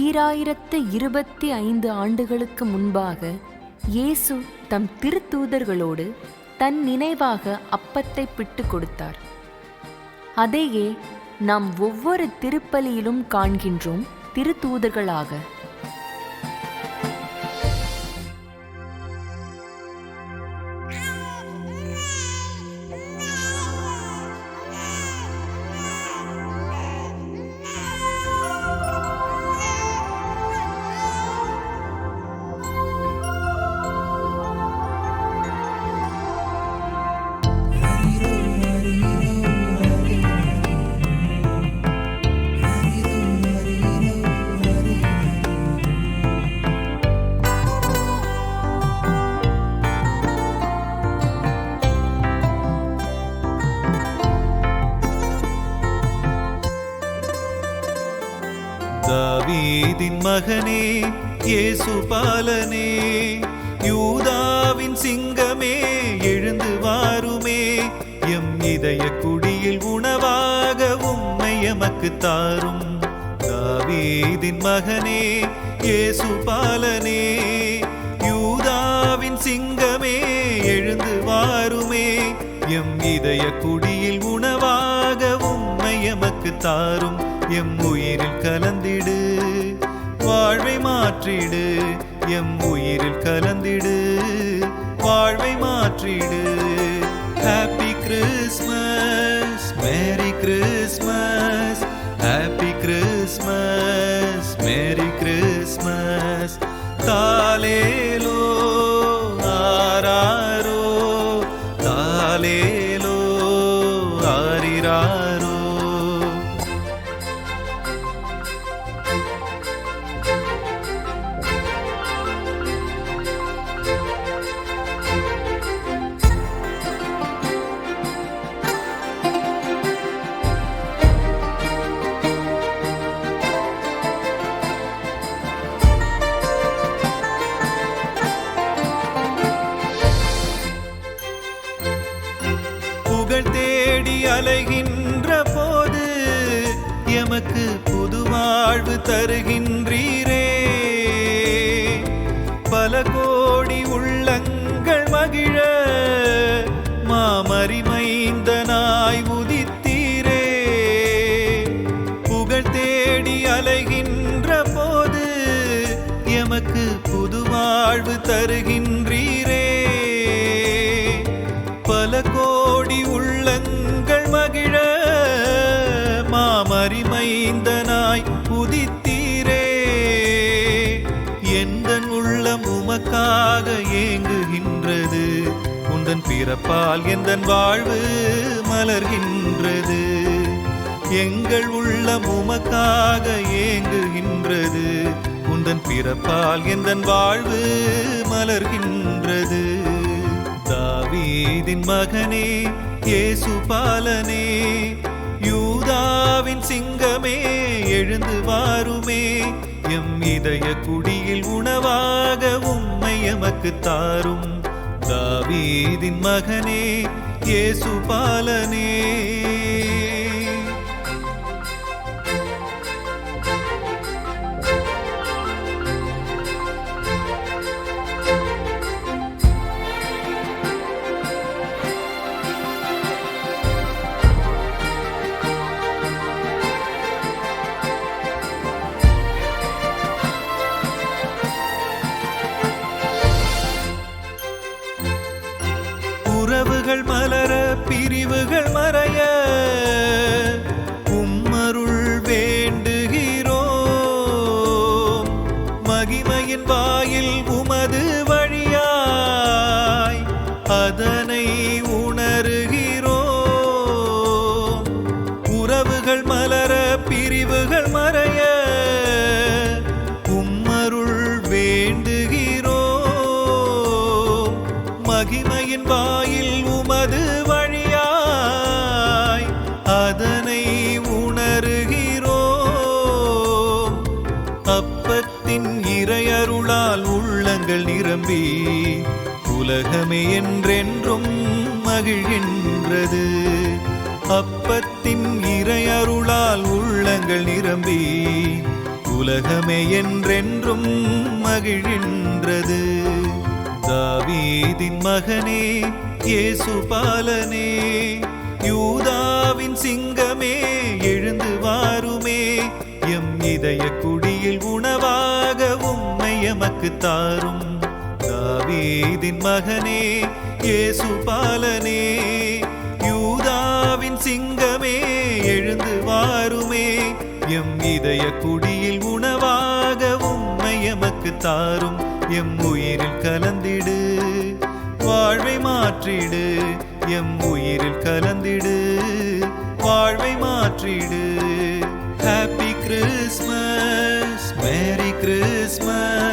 ஈராயிரத்து இருபத்தி ஐந்து ஆண்டுகளுக்கு முன்பாக இயேசு தம் திருத்தூதர்களோடு தன் நினைவாக அப்பத்தை பிட்டு கொடுத்தார். அதையே நாம் ஒவ்வொரு திருப்பலியிலும் காண்கின்றோம் திருத்தூதர்களாக. மகனே இயேசு பாலனே யூதாவின் சிங்கமே எழுந்து வாருமே. எம் இதய குடியில் உணவாக உம்மை எமக்கு தாரும். தாவீதின் மகனே இயேசு பாலனே யூதாவின் சிங்கமே எழுந்து வாருமே. எம் இதய குடியில் உணவாக உம்மை எமக்கு தாரும். எம் உயிரில் கலந்திடு. வாழ்வை மாற்றிடு எம் உயிரில் கலந்திடு. வாழ்வை மாற்றிடு. ஹாப்பி கிறிஸ்மஸ் மேரி கிறிஸ்மஸ் புகழ் தேடி அலைகின்ற போது எமக்கு புது வாழ்வு தருகின்றீரே. பல கோடி உள்ளங்கள் மகிழ மாமரிமைந்தனாய் உதித்தீரே. புகழ் தேடி அலைகின்ற போது எமக்கு புது வாழ்வு தருகின்றீரே. கோடி உள்ளங்கள் மகிழ மாமரிமைந்தனாய் உதித்தீரே. எந்தன் உள்ளம் உமக்காக ஏங்குகின்றது? உந்தன் பிறப்பால் எந்தன் வாழ்வு மலர்கின்றது? எங்கள் உள்ளம் உமக்காக ஏங்குகின்றது. உந்தன் பிறப்பால் எந்தன் வாழ்வு மலர்கின்றது? தாவீதின் மகனே இயேசு பாலனே யூதாவின் சிங்கமே எழுந்து வாருமே. எம் இதய குடியில் உணவாக உம்மை எமக்கு தாரும். தாவீதின் மகனே இயேசு பாலனே. பிரிவுகள் மறைய உம்மருள் வேண்டுகிறோ. மகிமையின் வாயில் உமது வழியாய் அதனை உணர்கிறோ. உறவுகள் மலர பிரிவுகள் மறைய உம்மருள் வேண்டுகிறோம் மகிமையின் வாயில் உள்ளங்கள் நிரம்பி உலகமே என்றென்றும் மகிழ்கின்றது. அப்பத்தின் இறையருளால் உள்ளங்கள் நிரம்பி உலகமே என்றென்றும் மகிழ்கின்றது. தாவீதின் மகனே இயேசு பாலனே யூதாவின் சிங்கமே எழுந்து வாருமே எம் இதய குடி எமக்கு தாரும். தாவீதின் மகனே இயேசு பாலனே. யூதாவின் சிங்கமே எழுந்து வாருமே. எம் இதய குடியில் உணவாக உம்மை எமக்கு தாரும். எம் உயிரில் கலந்திடு வாழ்வை மாற்றிடு. எம் உயிரில் கலந்திடு வாழ்வை மாற்றிடு. Happy Christmas merry Christmas